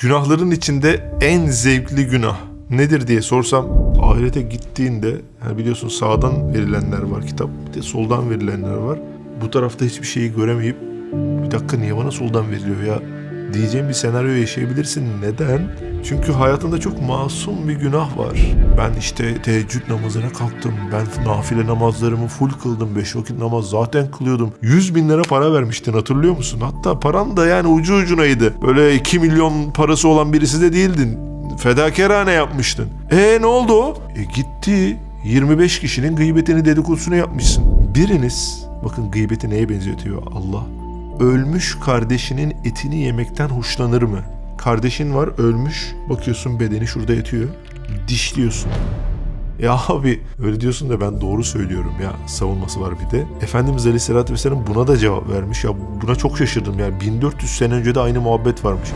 Günahların içinde en zevkli günah nedir diye sorsam ahirete gittiğinde hani biliyorsun sağdan verilenler var kitap bir de soldan verilenler var. Bu tarafta hiçbir şeyi göremeyip bir dakika niye bana soldan veriliyor ya diyeceğim bir senaryo yaşayabilirsin. Neden? Çünkü hayatında çok masum bir günah var. Ben işte teheccüd namazına kalktım. Ben nafile namazlarımı full kıldım. Beş vakit namaz zaten kılıyordum. 100 bin lira para vermiştin hatırlıyor musun? Hatta paran da yani ucu ucunaydı. Böyle 2 milyon parası olan birisi de değildin. Fedakarane yapmıştın. E ne oldu o? E gitti 25 kişinin gıybetini dedikodusunu yapmışsın. Biriniz bakın gıybeti neye benzetiyor Allah? Ölmüş kardeşinin etini yemekten hoşlanır mı? Kardeşin var ölmüş bakıyorsun bedeni şurada yatıyor dişliyorsun. Ya abi öyle diyorsun da ben doğru söylüyorum ya savunması var bir de. Efendimiz Aleyhisselatü Vesselam buna da cevap vermiş ya buna çok şaşırdım yani 1400 sene önce de aynı muhabbet varmış.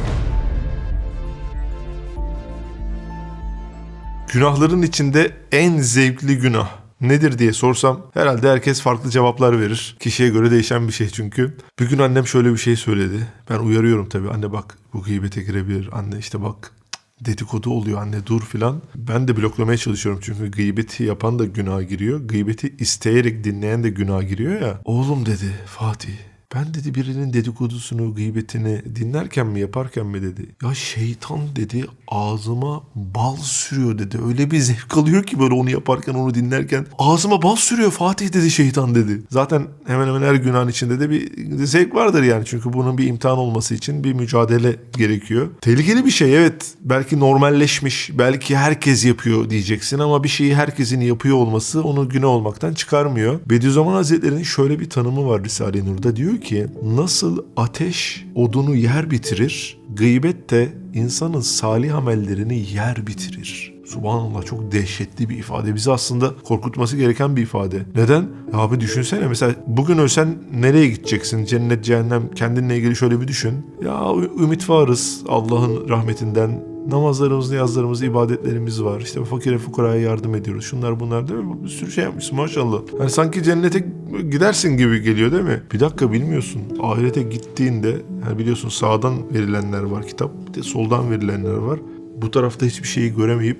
Günahların içinde en zevkli günah nedir diye sorsam herhalde herkes farklı cevaplar verir. Kişiye göre değişen bir şey çünkü. Bir gün annem şöyle bir şey söyledi. Ben uyarıyorum tabii. Anne bak bu gıybete girebilir. Anne işte bak dedikodu oluyor anne dur filan. Ben de bloklamaya çalışıyorum çünkü gıybeti yapan da günah giriyor. Gıybeti isteyerek dinleyen de günah giriyor ya. Oğlum dedi Fatih ben dedi birinin dedikodusunu, gıybetini dinlerken mi yaparken mi dedi. Ya şeytan dedi ağzıma bal sürüyor dedi. Öyle bir zevk alıyor ki böyle onu yaparken onu dinlerken. Ağzıma bal sürüyor Fatih dedi şeytan dedi. Zaten hemen hemen her günahın içinde de bir zevk vardır yani. Çünkü bunun bir imtihan olması için bir mücadele gerekiyor. Tehlikeli bir şey evet. Belki normalleşmiş, belki herkes yapıyor diyeceksin ama bir şeyi herkesin yapıyor olması onu günah olmaktan çıkarmıyor. Bediüzzaman Hazretleri'nin şöyle bir tanımı var Risale-i Nur'da. Diyor ki nasıl ateş odunu yer bitirir, gıybet de insanın salih amellerini yer bitirir. Subhanallah çok dehşetli bir ifade. Bizi aslında korkutması gereken bir ifade. Neden? Ya abi düşünsene mesela bugün ölsen nereye gideceksin? Cennet, cehennem kendinle ilgili şöyle bir düşün. Ya ümit varız Allah'ın rahmetinden. Namazlarımız, niyazlarımız, ibadetlerimiz var. İşte fakire fukaraya yardım ediyoruz. Şunlar bunlar değil mi? Bir sürü şey yapmışsın maşallah. Yani sanki cennete gidersin gibi geliyor değil mi? Bir dakika bilmiyorsun. Ahirete gittiğinde yani biliyorsun sağdan verilenler var kitap. Bir de soldan verilenler var. Bu tarafta hiçbir şeyi göremeyip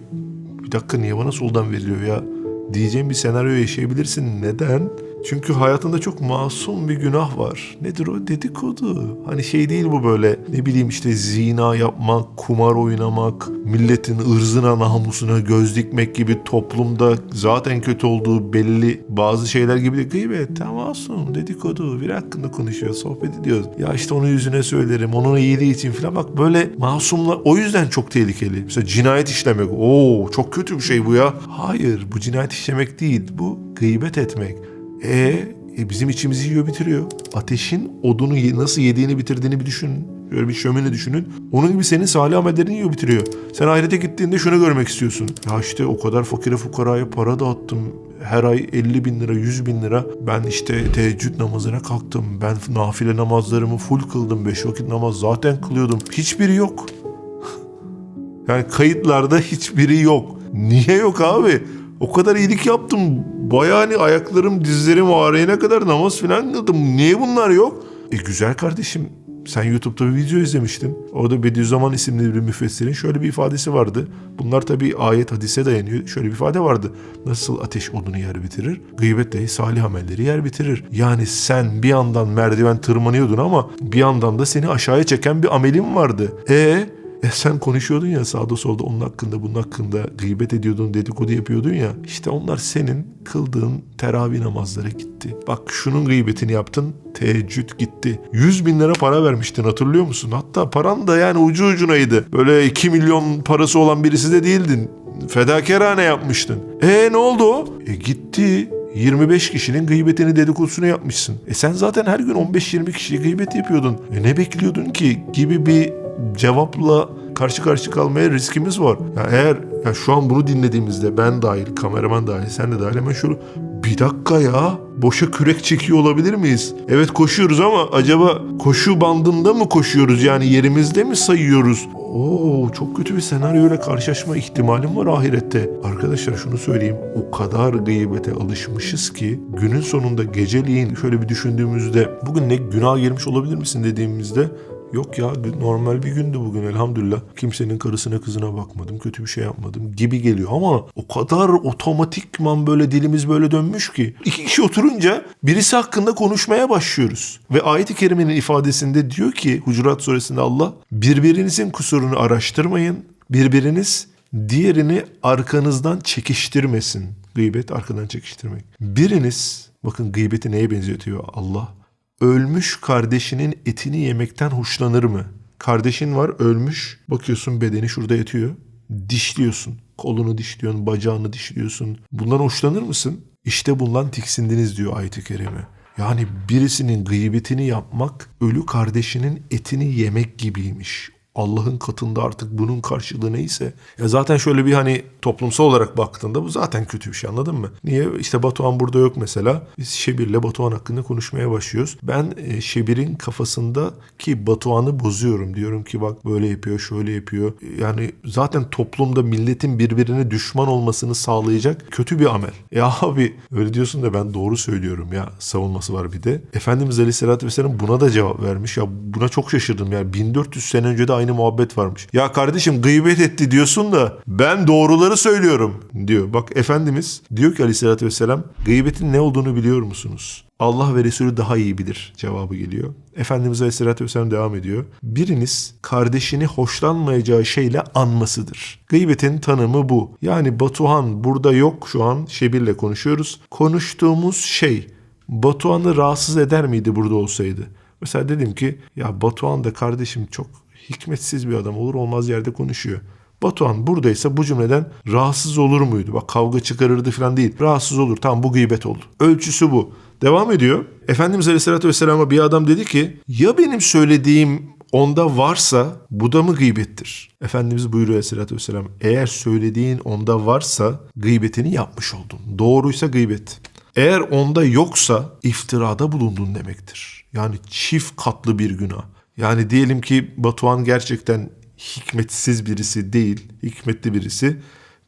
bir dakika niye bana soldan veriliyor ya diyeceğim bir senaryo yaşayabilirsin. Neden? Çünkü hayatında çok masum bir günah var. Nedir o? Dedikodu. Hani şey değil bu böyle ne bileyim işte zina yapmak, kumar oynamak, milletin ırzına, namusuna göz dikmek gibi toplumda zaten kötü olduğu belli bazı şeyler gibi de gıybet, masum, dedikodu, bir hakkında konuşuyor, sohbet ediyoruz. Ya işte onun yüzüne söylerim, onun iyiliği için falan bak böyle masumla o yüzden çok tehlikeli. Mesela cinayet işlemek, oo çok kötü bir şey bu ya. Hayır bu cinayet işlemek değil, bu gıybet etmek. E, e bizim içimizi yiyor bitiriyor. Ateşin odunu nasıl yediğini bitirdiğini bir düşünün. Şöyle bir şömine düşünün. Onun gibi senin salih amellerini yiyor bitiriyor. Sen ahirete gittiğinde şunu görmek istiyorsun. Ya işte o kadar fakire fukaraya para dağıttım. Her ay 50 bin lira, 100 bin lira. Ben işte teheccüd namazına kalktım. Ben nafile namazlarımı full kıldım. Beş vakit namaz zaten kılıyordum. Hiçbiri yok. Yani kayıtlarda hiçbiri yok. Niye yok abi? O kadar iyilik yaptım. Bayağı hani ayaklarım, dizlerim ağrıyana kadar namaz falan kıldım. Niye bunlar yok? E güzel kardeşim. Sen YouTube'da bir video izlemiştin. Orada Bediüzzaman isimli bir müfessirin şöyle bir ifadesi vardı. Bunlar tabii ayet hadise dayanıyor. Şöyle bir ifade vardı. Nasıl ateş odunu yer bitirir? Gıybet de salih amelleri yer bitirir. Yani sen bir yandan merdiven tırmanıyordun ama bir yandan da seni aşağıya çeken bir amelin vardı. E e sen konuşuyordun ya sağda solda onun hakkında bunun hakkında gıybet ediyordun dedikodu yapıyordun ya. İşte onlar senin kıldığın teravih namazları gitti. Bak şunun gıybetini yaptın teheccüd gitti. 100 bin lira para vermiştin hatırlıyor musun? Hatta paran da yani ucu ucunaydı. Böyle 2 milyon parası olan birisi de değildin. Fedakarane yapmıştın. E ne oldu o? E gitti 25 kişinin gıybetini dedikodusunu yapmışsın. E sen zaten her gün 15-20 kişiye gıybet yapıyordun. E ne bekliyordun ki gibi bir cevapla karşı karşı kalmaya riskimiz var. Ya eğer ya şu an bunu dinlediğimizde ben dahil, kameraman dahil, sen de dahil hemen şöyle bir dakika ya boşa kürek çekiyor olabilir miyiz? Evet koşuyoruz ama acaba koşu bandında mı koşuyoruz yani yerimizde mi sayıyoruz? Oo çok kötü bir senaryoyla karşılaşma ihtimalim var ahirette. Arkadaşlar şunu söyleyeyim. O kadar gıybete alışmışız ki günün sonunda geceliğin şöyle bir düşündüğümüzde bugün ne günah girmiş olabilir misin dediğimizde Yok ya normal bir gündü bugün elhamdülillah. Kimsenin karısına kızına bakmadım. Kötü bir şey yapmadım gibi geliyor ama o kadar otomatikman böyle dilimiz böyle dönmüş ki. iki kişi oturunca birisi hakkında konuşmaya başlıyoruz. Ve ayet-i kerimenin ifadesinde diyor ki Hucurat suresinde Allah birbirinizin kusurunu araştırmayın. Birbiriniz diğerini arkanızdan çekiştirmesin. Gıybet arkadan çekiştirmek. Biriniz bakın gıybeti neye benzetiyor Allah? Ölmüş kardeşinin etini yemekten hoşlanır mı? Kardeşin var ölmüş. Bakıyorsun bedeni şurada yatıyor. Dişliyorsun. Kolunu dişliyorsun, bacağını dişliyorsun. Bundan hoşlanır mısın? İşte bundan tiksindiniz diyor ayet-i kerime. Yani birisinin gıybetini yapmak ölü kardeşinin etini yemek gibiymiş. Allah'ın katında artık bunun karşılığı neyse. Ya zaten şöyle bir hani toplumsal olarak baktığında bu zaten kötü bir şey anladın mı? Niye? İşte Batuhan burada yok mesela. Biz Şebir'le Batuhan hakkında konuşmaya başlıyoruz. Ben e, Şebir'in kafasındaki Batuhan'ı bozuyorum. Diyorum ki bak böyle yapıyor, şöyle yapıyor. Yani zaten toplumda milletin birbirine düşman olmasını sağlayacak kötü bir amel. Ya abi öyle diyorsun da ben doğru söylüyorum ya savunması var bir de. Efendimiz Aleyhisselatü Vesselam buna da cevap vermiş. Ya buna çok şaşırdım. Yani 1400 sene önce de aynı muhabbet varmış. Ya kardeşim gıybet etti diyorsun da ben doğruları söylüyorum diyor. Bak Efendimiz diyor ki aleyhissalatü vesselam gıybetin ne olduğunu biliyor musunuz? Allah ve Resulü daha iyi bilir cevabı geliyor. Efendimiz Aleyhisselatü Vesselam devam ediyor. Biriniz kardeşini hoşlanmayacağı şeyle anmasıdır. Gıybetin tanımı bu. Yani Batuhan burada yok şu an Şebir'le konuşuyoruz. Konuştuğumuz şey Batuhan'ı rahatsız eder miydi burada olsaydı? Mesela dedim ki ya Batuhan da kardeşim çok hikmetsiz bir adam olur olmaz yerde konuşuyor. Batuhan buradaysa bu cümleden rahatsız olur muydu? Bak kavga çıkarırdı falan değil. Rahatsız olur. Tamam bu gıybet oldu. Ölçüsü bu. Devam ediyor. Efendimiz Aleyhisselatü Vesselam'a bir adam dedi ki ya benim söylediğim onda varsa bu da mı gıybettir? Efendimiz buyuruyor Aleyhisselatü Vesselam eğer söylediğin onda varsa gıybetini yapmış oldun. Doğruysa gıybet. Eğer onda yoksa iftirada bulundun demektir. Yani çift katlı bir günah. Yani diyelim ki Batuhan gerçekten hikmetsiz birisi değil, hikmetli birisi.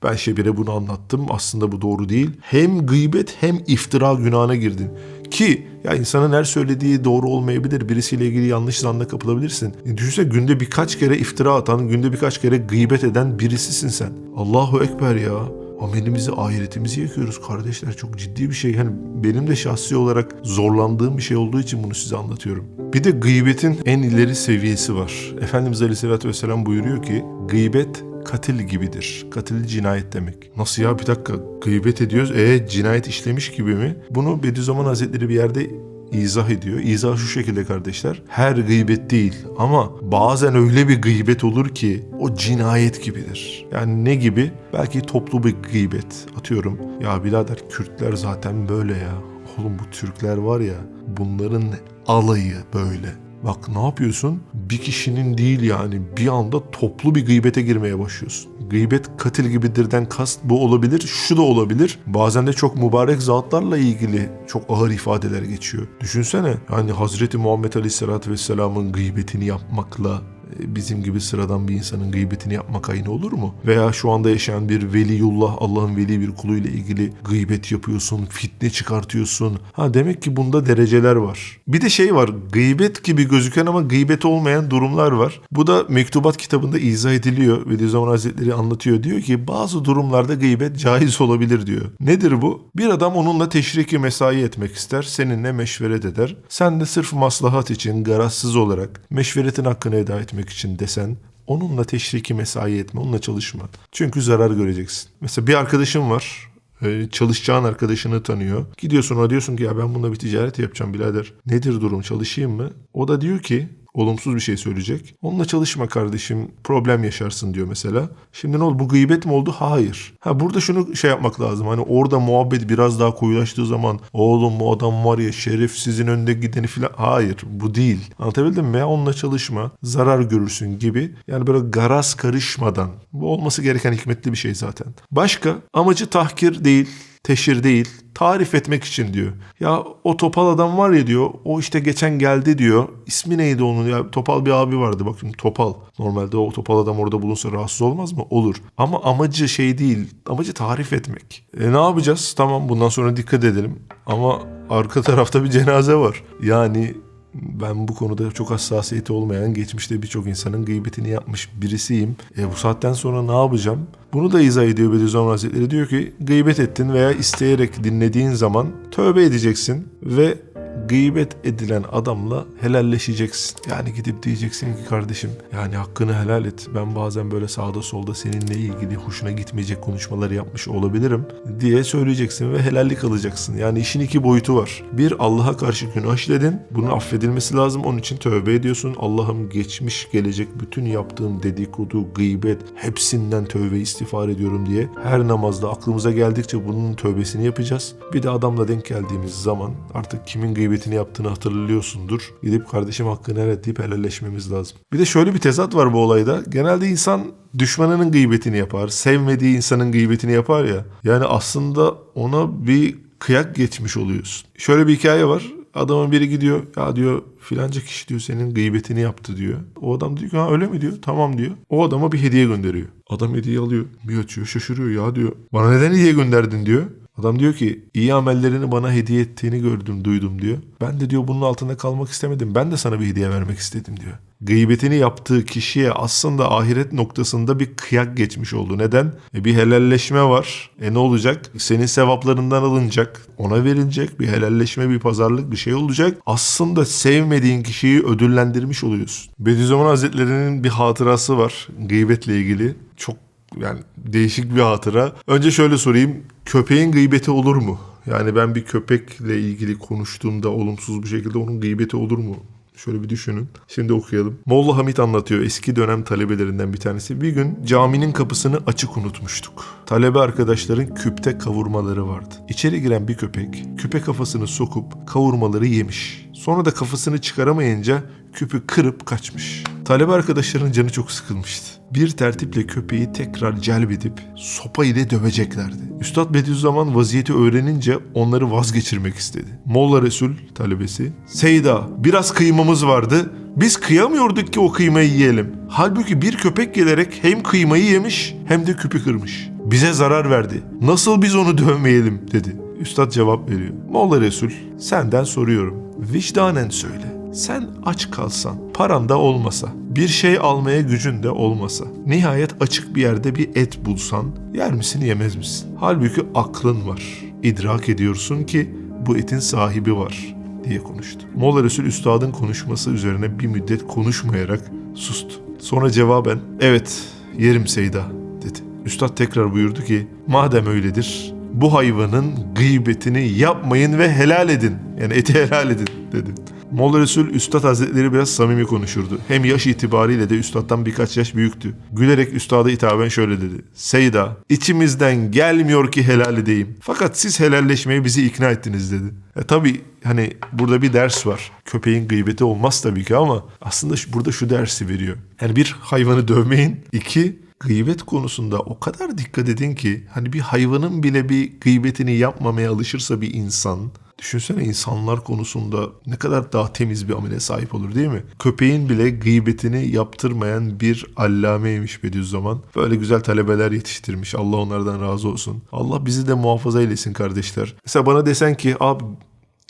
Ben Şebir'e bunu anlattım. Aslında bu doğru değil. Hem gıybet hem iftira günahına girdin. Ki ya insanın her söylediği doğru olmayabilir. Birisiyle ilgili yanlış zanla kapılabilirsin. E düşünsene günde birkaç kere iftira atan, günde birkaç kere gıybet eden birisisin sen. Allahu Ekber ya. Amelimizi, ahiretimizi yakıyoruz kardeşler. Çok ciddi bir şey. Yani benim de şahsi olarak zorlandığım bir şey olduğu için bunu size anlatıyorum. Bir de gıybetin en ileri seviyesi var. Efendimiz Aleyhisselatü Vesselam buyuruyor ki gıybet katil gibidir. Katil cinayet demek. Nasıl ya bir dakika gıybet ediyoruz. E cinayet işlemiş gibi mi? Bunu Bediüzzaman Hazretleri bir yerde izah ediyor. İzah şu şekilde kardeşler. Her gıybet değil ama bazen öyle bir gıybet olur ki o cinayet gibidir. Yani ne gibi? Belki toplu bir gıybet. Atıyorum ya birader Kürtler zaten böyle ya. Oğlum bu Türkler var ya bunların alayı böyle. Bak ne yapıyorsun? Bir kişinin değil yani bir anda toplu bir gıybete girmeye başlıyorsun. Gıybet katil gibidirden kast bu olabilir, şu da olabilir. Bazen de çok mübarek zatlarla ilgili çok ağır ifadeler geçiyor. Düşünsene yani Hazreti Muhammed Aleyhisselatü Vesselam'ın gıybetini yapmakla bizim gibi sıradan bir insanın gıybetini yapmak aynı olur mu? Veya şu anda yaşayan bir veliyullah, Allah'ın veli bir kuluyla ilgili gıybet yapıyorsun, fitne çıkartıyorsun. Ha demek ki bunda dereceler var. Bir de şey var, gıybet gibi gözüken ama gıybet olmayan durumlar var. Bu da Mektubat kitabında izah ediliyor. Bediüzzaman Hazretleri anlatıyor. Diyor ki bazı durumlarda gıybet caiz olabilir diyor. Nedir bu? Bir adam onunla teşriki mesai etmek ister, seninle meşveret eder. Sen de sırf maslahat için garazsız olarak meşveretin hakkını eda etmek için desen onunla teşriki mesai etme, onunla çalışma. Çünkü zarar göreceksin. Mesela bir arkadaşım var e, çalışacağın arkadaşını tanıyor. Gidiyorsun ona diyorsun ki ya ben bununla bir ticaret yapacağım birader. Nedir durum çalışayım mı? O da diyor ki olumsuz bir şey söyleyecek. Onunla çalışma kardeşim problem yaşarsın diyor mesela. Şimdi ne oldu bu gıybet mi oldu? Hayır. Ha burada şunu şey yapmak lazım. Hani orada muhabbet biraz daha koyulaştığı zaman oğlum bu adam var ya şerefsizin önünde gideni filan. Hayır bu değil. Anlatabildim mi? Ya onunla çalışma zarar görürsün gibi. Yani böyle garaz karışmadan. Bu olması gereken hikmetli bir şey zaten. Başka amacı tahkir değil teşhir değil, tarif etmek için diyor. Ya o topal adam var ya diyor, o işte geçen geldi diyor. İsmi neydi onun ya? Topal bir abi vardı bakın topal. Normalde o topal adam orada bulunsa rahatsız olmaz mı? Olur. Ama amacı şey değil, amacı tarif etmek. E ne yapacağız? Tamam bundan sonra dikkat edelim. Ama arka tarafta bir cenaze var. Yani Ben bu konuda çok hassasiyeti olmayan, geçmişte birçok insanın gıybetini yapmış birisiyim. E bu saatten sonra ne yapacağım? Bunu da izah ediyor Bediüzzaman Hazretleri. Diyor ki gıybet ettin veya isteyerek dinlediğin zaman tövbe edeceksin ve gıybet edilen adamla helalleşeceksin. Yani gidip diyeceksin ki kardeşim yani hakkını helal et. Ben bazen böyle sağda solda seninle ilgili hoşuna gitmeyecek konuşmaları yapmış olabilirim diye söyleyeceksin ve helallik alacaksın. Yani işin iki boyutu var. Bir Allah'a karşı günah işledin. Bunun affedilmesi lazım. Onun için tövbe ediyorsun. Allah'ım geçmiş gelecek bütün yaptığım dedikodu, gıybet hepsinden tövbe istiğfar ediyorum diye her namazda aklımıza geldikçe bunun tövbesini yapacağız. Bir de adamla denk geldiğimiz zaman artık kimin gıybetini yaptığını hatırlıyorsundur. Gidip kardeşim hakkını helal et deyip helalleşmemiz lazım. Bir de şöyle bir tezat var bu olayda. Genelde insan düşmanının gıybetini yapar. Sevmediği insanın gıybetini yapar ya. Yani aslında ona bir kıyak geçmiş oluyorsun. Şöyle bir hikaye var. Adamın biri gidiyor ya diyor filanca kişi diyor senin gıybetini yaptı diyor. O adam diyor ki ha öyle mi diyor. Tamam diyor. O adama bir hediye gönderiyor. Adam hediye alıyor. Bir açıyor şaşırıyor ya diyor. Bana neden hediye gönderdin diyor. Adam diyor ki iyi amellerini bana hediye ettiğini gördüm duydum diyor. Ben de diyor bunun altında kalmak istemedim. Ben de sana bir hediye vermek istedim diyor. Gıybetini yaptığı kişiye aslında ahiret noktasında bir kıyak geçmiş oldu. Neden? E bir helalleşme var. E ne olacak? Senin sevaplarından alınacak. Ona verilecek. Bir helalleşme, bir pazarlık bir şey olacak. Aslında sevmediğin kişiyi ödüllendirmiş oluyorsun. Bediüzzaman Hazretleri'nin bir hatırası var gıybetle ilgili. Çok yani değişik bir hatıra. Önce şöyle sorayım. Köpeğin gıybeti olur mu? Yani ben bir köpekle ilgili konuştuğumda olumsuz bir şekilde onun gıybeti olur mu? Şöyle bir düşünün. Şimdi okuyalım. Molla Hamit anlatıyor eski dönem talebelerinden bir tanesi. Bir gün caminin kapısını açık unutmuştuk. Talebe arkadaşların küpte kavurmaları vardı. İçeri giren bir köpek küpe kafasını sokup kavurmaları yemiş. Sonra da kafasını çıkaramayınca küpü kırıp kaçmış. Talebe arkadaşların canı çok sıkılmıştı. Bir tertiple köpeği tekrar celbedip sopa ile döveceklerdi. Üstad Bediüzzaman vaziyeti öğrenince onları vazgeçirmek istedi. Molla Resul talebesi, Seyda biraz kıymamız vardı. Biz kıyamıyorduk ki o kıymayı yiyelim. Halbuki bir köpek gelerek hem kıymayı yemiş hem de küpü kırmış. Bize zarar verdi. Nasıl biz onu dövmeyelim dedi. Üstad cevap veriyor. Molla Resul senden soruyorum. Vicdanen söyle. Sen aç kalsan, paran da olmasa, bir şey almaya gücün de olmasa, nihayet açık bir yerde bir et bulsan, yer misin yemez misin? Halbuki aklın var. İdrak ediyorsun ki bu etin sahibi var diye konuştu. Molla Resul Üstad'ın konuşması üzerine bir müddet konuşmayarak sustu. Sonra cevaben evet yerim Seyda dedi. Üstad tekrar buyurdu ki madem öyledir bu hayvanın gıybetini yapmayın ve helal edin. Yani eti helal edin dedi. Molla Resul Üstad Hazretleri biraz samimi konuşurdu. Hem yaş itibariyle de Üstad'dan birkaç yaş büyüktü. Gülerek Üstad'a hitaben şöyle dedi. Seyda, içimizden gelmiyor ki helal edeyim. Fakat siz helalleşmeye bizi ikna ettiniz dedi. E tabi hani burada bir ders var. Köpeğin gıybeti olmaz tabii ki ama aslında burada şu dersi veriyor. Yani bir hayvanı dövmeyin. iki gıybet konusunda o kadar dikkat edin ki hani bir hayvanın bile bir gıybetini yapmamaya alışırsa bir insan Düşünsene insanlar konusunda ne kadar daha temiz bir amele sahip olur değil mi? Köpeğin bile gıybetini yaptırmayan bir allameymiş Bediüzzaman. Böyle güzel talebeler yetiştirmiş. Allah onlardan razı olsun. Allah bizi de muhafaza eylesin kardeşler. Mesela bana desen ki abi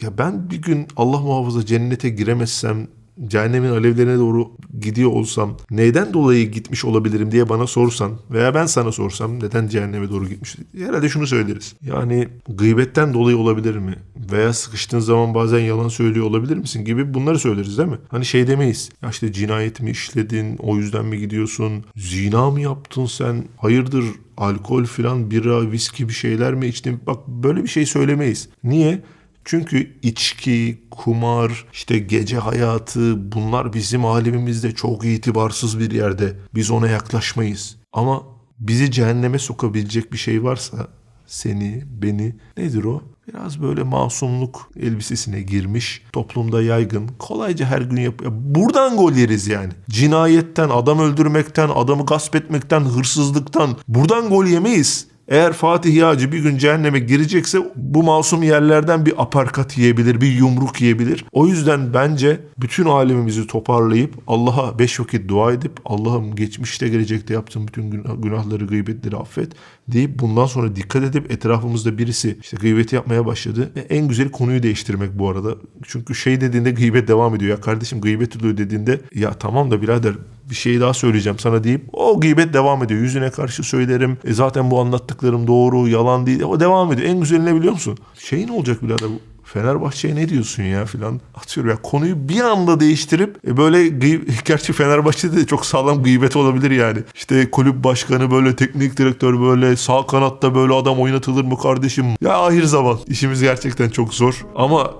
ya ben bir gün Allah muhafaza cennete giremezsem cehennemin alevlerine doğru gidiyor olsam neyden dolayı gitmiş olabilirim diye bana sorsan veya ben sana sorsam neden cehenneme doğru gitmiş herhalde şunu söyleriz. Yani gıybetten dolayı olabilir mi? Veya sıkıştığın zaman bazen yalan söylüyor olabilir misin gibi bunları söyleriz değil mi? Hani şey demeyiz. Ya işte cinayet mi işledin o yüzden mi gidiyorsun? Zina mı yaptın sen? Hayırdır alkol filan bira viski bir şeyler mi içtin? Bak böyle bir şey söylemeyiz. Niye? Çünkü içki, kumar, işte gece hayatı bunlar bizim alemimizde çok itibarsız bir yerde. Biz ona yaklaşmayız. Ama bizi cehenneme sokabilecek bir şey varsa seni, beni nedir o? Biraz böyle masumluk elbisesine girmiş, toplumda yaygın, kolayca her gün yap. ya Buradan gol yeriz yani. Cinayetten, adam öldürmekten, adamı gasp etmekten, hırsızlıktan. Buradan gol yemeyiz. Eğer Fatih Yağcı bir gün cehenneme girecekse bu masum yerlerden bir aparkat yiyebilir, bir yumruk yiyebilir. O yüzden bence bütün alemimizi toparlayıp Allah'a beş vakit dua edip Allah'ım geçmişte gelecekte yaptığım bütün günah- günahları, gıybetleri affet deyip bundan sonra dikkat edip etrafımızda birisi işte gıybeti yapmaya başladı. Ve en güzel konuyu değiştirmek bu arada. Çünkü şey dediğinde gıybet devam ediyor. Ya kardeşim gıybet oluyor dediğinde ya tamam da birader bir şey daha söyleyeceğim sana deyip o gıybet devam ediyor. Yüzüne karşı söylerim. E zaten bu anlattıklarım doğru, yalan değil. O devam ediyor. En güzeli ne biliyor musun? Şey ne olacak birader bu? Fenerbahçe'ye ne diyorsun ya filan atıyorum ya konuyu bir anda değiştirip e, böyle gerçi Fenerbahçe'de de çok sağlam gıybet olabilir yani. İşte kulüp başkanı böyle teknik direktör böyle sağ kanatta böyle adam oynatılır mı kardeşim? Ya ahir zaman işimiz gerçekten çok zor ama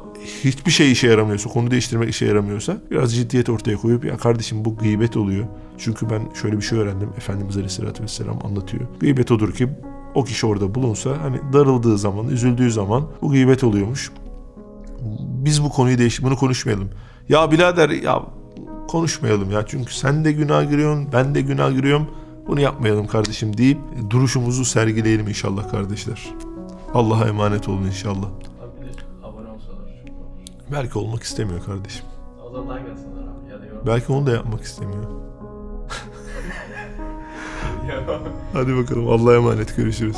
hiçbir şey işe yaramıyorsa, konu değiştirmek işe yaramıyorsa biraz ciddiyet ortaya koyup ya kardeşim bu gıybet oluyor. Çünkü ben şöyle bir şey öğrendim. Efendimiz Aleyhisselatü Vesselam anlatıyor. Gıybet odur ki o kişi orada bulunsa hani darıldığı zaman, üzüldüğü zaman bu gıybet oluyormuş. Biz bu konuyu değiş bunu konuşmayalım. Ya birader ya konuşmayalım ya. Çünkü sen de günah giriyorsun, ben de günah giriyorum. Bunu yapmayalım kardeşim deyip duruşumuzu sergileyelim inşallah kardeşler. Allah'a emanet olun inşallah. Belki olmak istemiyor kardeşim. O zaman like atsınlar abi ya da yorum. Belki onu da yapmak istemiyor. Hadi bakalım Allah'a emanet görüşürüz.